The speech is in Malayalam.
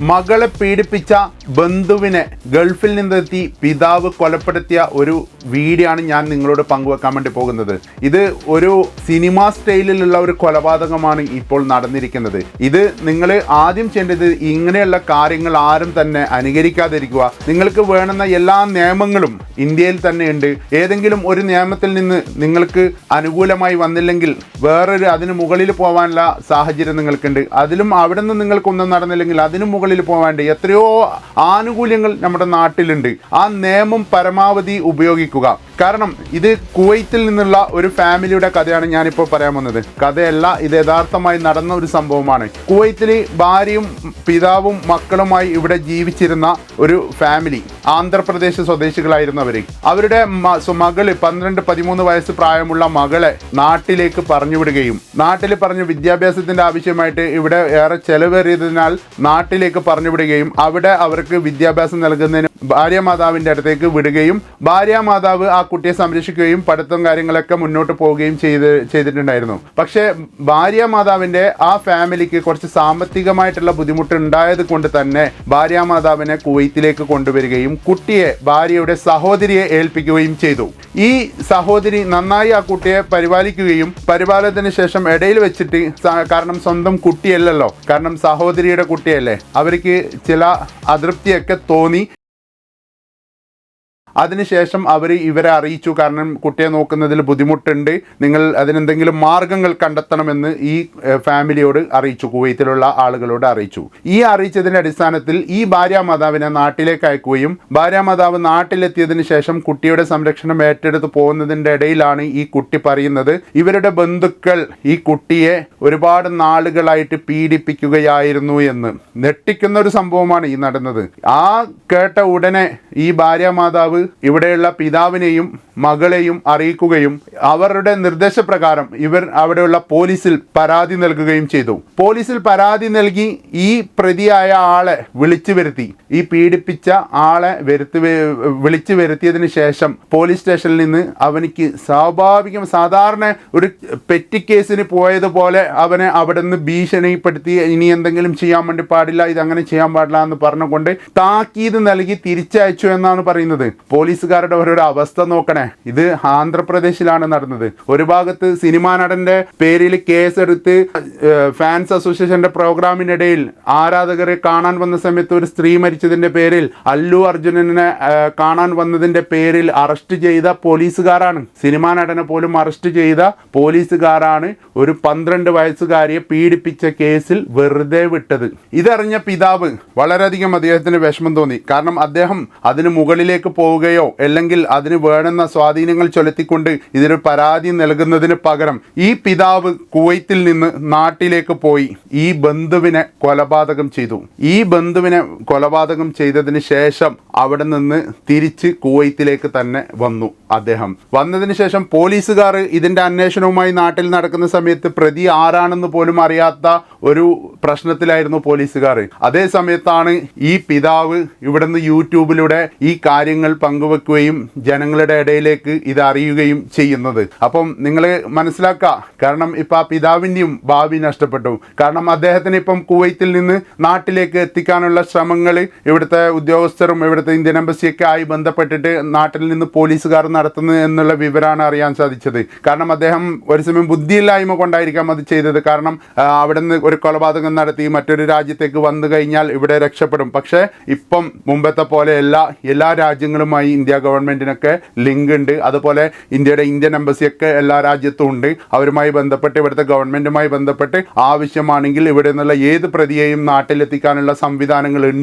മകളെ പീഡിപ്പിച്ച ബന്ധുവിനെ ഗൾഫിൽ നിന്നെത്തി പിതാവ് കൊലപ്പെടുത്തിയ ഒരു വീഡിയോ ആണ് ഞാൻ നിങ്ങളോട് പങ്കുവെക്കാൻ വേണ്ടി പോകുന്നത്. ഇത് ഒരു സിനിമ സ്റ്റൈലിലുള്ള ഒരു കൊലപാതകമാണ് ഇപ്പോൾ നടന്നിരിക്കുന്നത്. ഇത് നിങ്ങൾ ആദ്യം ചെയ്യേണ്ടത് ഇങ്ങനെയുള്ള കാര്യങ്ങൾ ആരും തന്നെ അനുകരിക്കാതിരിക്കുക. നിങ്ങൾക്ക് വേണമെന്ന എല്ലാ നിയമങ്ങളും ഇന്ത്യയിൽ തന്നെ ഉണ്ട്. ഏതെങ്കിലും ഒരു നിയമത്തിൽ നിന്ന് നിങ്ങൾക്ക് അനുകൂലമായി വന്നില്ലെങ്കിൽ വേറൊരു അതിന് മുകളിൽ പോകാനുള്ള സാഹചര്യം നിങ്ങൾക്കുണ്ട്. അതിലും അവിടെ നിന്ന് നിങ്ങൾക്കൊന്നും നടന്നില്ലെങ്കിൽ അതിനു മുകളിൽ പോകാണ്ട് എത്രയോ ആനുകൂല്യങ്ങൾ നമ്മുടെ നാട്ടിലുണ്ട്. ആ നിയമം പരമാവധി ഉപയോഗിക്കുക. കാരണം ഇത് കുവൈത്തിൽ നിന്നുള്ള ഒരു ഫാമിലിയുടെ കഥയാണ് ഞാനിപ്പോൾ പറയാൻ വന്നത് കഥയല്ല ഇത് യഥാർത്ഥമായി നടന്ന ഒരു സംഭവമാണ്. കുവൈത്തിൽ ഭാര്യയും പിതാവും മക്കളുമായി ഇവിടെ ജീവിച്ചിരുന്ന ഒരു ഫാമിലി ആന്ധ്രാപ്രദേശ് സ്വദേശികളായിരുന്നവർ അവരുടെ മകൾ പന്ത്രണ്ട് പതിമൂന്ന് വയസ്സ് പ്രായമുള്ള മകളെ നാട്ടിലേക്ക് പറഞ്ഞുവിടുകയും നാട്ടിൽ പറഞ്ഞ് വിദ്യാഭ്യാസത്തിന്റെ ആവശ്യമായിട്ട് ഇവിടെ ഏറെ ചെലവേറിയതിനാൽ നാട്ടിലേക്ക് പറഞ്ഞുവിടുകയും അവിടെ അവർക്ക് വിദ്യാഭ്യാസം നൽകുന്നതിന് ഭാര്യ മാതാവിന്റെ അടുത്തേക്ക് വിടുകയും ഭാര്യ മാതാവ് ആ കുട്ടിയെ സംരക്ഷിക്കുകയും പഠിത്തം കാര്യങ്ങളൊക്കെ മുന്നോട്ട് പോവുകയും ചെയ്ത് ചെയ്തിട്ടുണ്ടായിരുന്നു. പക്ഷേ ഭാര്യ മാതാവിന്റെ ആ ഫാമിലിക്ക് കുറച്ച് സാമ്പത്തികമായിട്ടുള്ള ബുദ്ധിമുട്ട് ഉണ്ടായത് കൊണ്ട് തന്നെ ഭാര്യ മാതാവിനെ കുവൈത്തിലേക്ക് കൊണ്ടുവരികയും കുട്ടിയെ ഭാര്യയുടെ സഹോദരിയെ ഏൽപ്പിക്കുകയും ചെയ്തു. ഈ സഹോദരി നന്നായി ആ കുട്ടിയെ പരിപാലിക്കുകയും പരിപാലനത്തിന് ശേഷം ഇടയിൽ വെച്ചിട്ട് കാരണം സ്വന്തം കുട്ടിയല്ലല്ലോ. കാരണം സഹോദരിയുടെ കുട്ടിയല്ലേ. അവർക്ക് ചില അതൃപ്തിയൊക്കെ തോന്നി. അതിനുശേഷം അവർ ഇവരെ അറിയിച്ചു. കാരണം കുട്ടിയെ നോക്കുന്നതിൽ ബുദ്ധിമുട്ടുണ്ട്. നിങ്ങൾ അതിനെന്തെങ്കിലും മാർഗങ്ങൾ കണ്ടെത്തണമെന്ന് ഈ ഫാമിലിയോട് അറിയിച്ചു. കുവൈത്തിലുള്ള ആളുകളോട് അറിയിച്ചു. ഈ അറിയിച്ചതിന്റെ അടിസ്ഥാനത്തിൽ ഈ ഭാര്യ മാതാവിനെ നാട്ടിലേക്ക് അയക്കുകയും ഭാര്യ മാതാവ് നാട്ടിലെത്തിയതിനു ശേഷം കുട്ടിയുടെ സംരക്ഷണം ഏറ്റെടുത്ത് പോകുന്നതിന്റെ ഇടയിലാണ് ഈ കുട്ടി പറയുന്നത്. ഇവരുടെ ബന്ധുക്കൾ ഈ കുട്ടിയെ ഒരുപാട് നാളുകളായിട്ട് പീഡിപ്പിക്കുകയായിരുന്നു എന്ന്. ഞെട്ടിക്കുന്ന ഒരു സംഭവമാണ് ഈ നടന്നത്. ആ കേട്ട ഉടനെ ഈ ഭാര്യ മാതാവ് ഇവിടെയുള്ള പിതാവിനെയും മകളെയും അറിയിക്കുകയും അവരുടെ നിർദ്ദേശപ്രകാരം ഇവർ അവിടെയുള്ള പോലീസിൽ പരാതി നൽകുകയും ചെയ്തു. പോലീസിൽ പരാതി നൽകി ഈ പ്രതിയായ ആളെ വിളിച്ചു വരുത്തി. ഈ പീഡിപ്പിച്ച ആളെ വരുത്തി വിളിച്ചു വരുത്തിയതിന് ശേഷം പോലീസ് സ്റ്റേഷനിൽ നിന്ന് അവനിക്ക് സ്വാഭാവികം സാധാരണ ഒരു പെറ്റി കേസിന് പോയതുപോലെ അവനെ അവിടെ നിന്ന് ഭീഷണിപ്പെടുത്തി ഇനി എന്തെങ്കിലും ചെയ്യാൻ വേണ്ടി പാടില്ല ഇത് അങ്ങനെ ചെയ്യാൻ പാടില്ല എന്ന് പറഞ്ഞുകൊണ്ട് താക്കീത് നൽകി തിരിച്ചയച്ചു എന്നാണ് പറയുന്നത്. പോലീസുകാരുടെ ഓരോരോ അവസ്ഥ നോക്കണേ. ഇത് ആന്ധ്രാപ്രദേശിലാണ് നടന്നത്. ഒരു ഭാഗത്ത് സിനിമാ നടന്റെ പേരിൽ കേസ് എടുത്ത് ഫാൻസ് അസോസിയേഷന്റെ പ്രോഗ്രാമിനിടയിൽ ആരാധകരെ കാണാൻ വന്ന സമയത്ത് ഒരു സ്ത്രീ മരിച്ചതിന്റെ പേരിൽ അല്ലു അർജുനനെ കാണാൻ വന്നതിന്റെ പേരിൽ അറസ്റ്റ് ചെയ്ത പോലീസുകാരാണ്. സിനിമാ നടനെ പോലും അറസ്റ്റ് ചെയ്ത പോലീസുകാരാണ് ഒരു പന്ത്രണ്ട് വയസ്സുകാരിയെ പീഡിപ്പിച്ച കേസിൽ വെറുതെ വിട്ടത്. ഇതറിഞ്ഞ പിതാവ് വളരെയധികം അദ്ദേഹത്തിന് വിഷമം തോന്നി. കാരണം അദ്ദേഹം അതിന് മുകളിലേക്ക് പോവുകയോ അല്ലെങ്കിൽ അതിന് വേണ്ടുന്ന സ്വാധീനങ്ങൾ ചൊലുത്തിക്കൊണ്ട് ഇതിന് പരാതി നൽകുന്നതിന് പകരം ഈ പിതാവ് കുവൈത്തിൽ നിന്ന് നാട്ടിലേക്ക് പോയി ഈ ബന്ധുവിനെ കൊലപാതകം ചെയ്തു. ഈ ബന്ധുവിനെ കൊലപാതകം ചെയ്തതിന് ശേഷം അവിടെ നിന്ന് തിരിച്ച് കുവൈത്തിലേക്ക് തന്നെ വന്നു അദ്ദേഹം. വന്നതിന് ശേഷം പോലീസുകാർ ഇതിന്റെ അന്വേഷണവുമായി നാട്ടിൽ നടക്കുന്ന സമയത്ത് പ്രതി ആരാണെന്ന് പോലും അറിയാത്ത ഒരു പ്രശ്നത്തിലായിരുന്നു പോലീസുകാർ. അതേ സമയത്താണ് ഈ പിതാവ് ഇവിടുന്ന് യൂട്യൂബിലൂടെ ഈ കാര്യങ്ങൾ പങ്കുവെക്കുകയും ജനങ്ങളുടെ ഇടയിലേക്ക് ഇത് അറിയുകയും ചെയ്യുന്നത്. അപ്പം നിങ്ങൾ മനസ്സിലാക്കുക കാരണം ഇപ്പം ആ പിതാവിന്റെയും ഭാവി നഷ്ടപ്പെട്ടു. കാരണം അദ്ദേഹത്തിന് ഇപ്പം കുവൈത്തിൽ നിന്ന് നാട്ടിലേക്ക് എത്തിക്കാനുള്ള ശ്രമങ്ങൾ ഇവിടുത്തെ ഉദ്യോഗസ്ഥരും ഇവിടുത്തെ ഇന്ത്യൻ എംബസിയൊക്കെ ആയി ബന്ധപ്പെട്ടിട്ട് നാട്ടിൽ നിന്ന് പോലീസുകാർ നടത്തുന്നത് എന്നുള്ള വിവരമാണ് അറിയാൻ സാധിച്ചത്. കാരണം അദ്ദേഹം ഒരു സമയം ബുദ്ധിയില്ലായ്മ കൊണ്ടായിരിക്കാം അത് ചെയ്തത്. കാരണം അവിടെ നിന്ന് ഒരു കൊലപാതകം നടത്തി മറ്റൊരു രാജ്യത്തേക്ക് വന്നു കഴിഞ്ഞാൽ ഇവിടെ രക്ഷപ്പെടും. പക്ഷേ ഇപ്പം മുമ്പത്തെ പോലെ എല്ലാ രാജ്യങ്ങളുമായി ഇന്ത്യ ഗവൺമെന്റിനൊക്കെ ലിങ്ക് ഉണ്ട്. അതുപോലെ ഇന്ത്യയുടെ ഇന്ത്യൻ എംബസിയൊക്കെ എല്ലാ രാജ്യത്തും ഉണ്ട്. അവരുമായി ബന്ധപ്പെട്ട് ഇവിടുത്തെ ഗവൺമെന്റുമായി ബന്ധപ്പെട്ട് ആവശ്യമാണെങ്കിൽ ഇവിടെ നിന്നുള്ള ഏത് പ്രതിയെയും നാട്ടിലെത്തിക്കാനുള്ള സംവിധാനങ്ങൾ ഉണ്ട്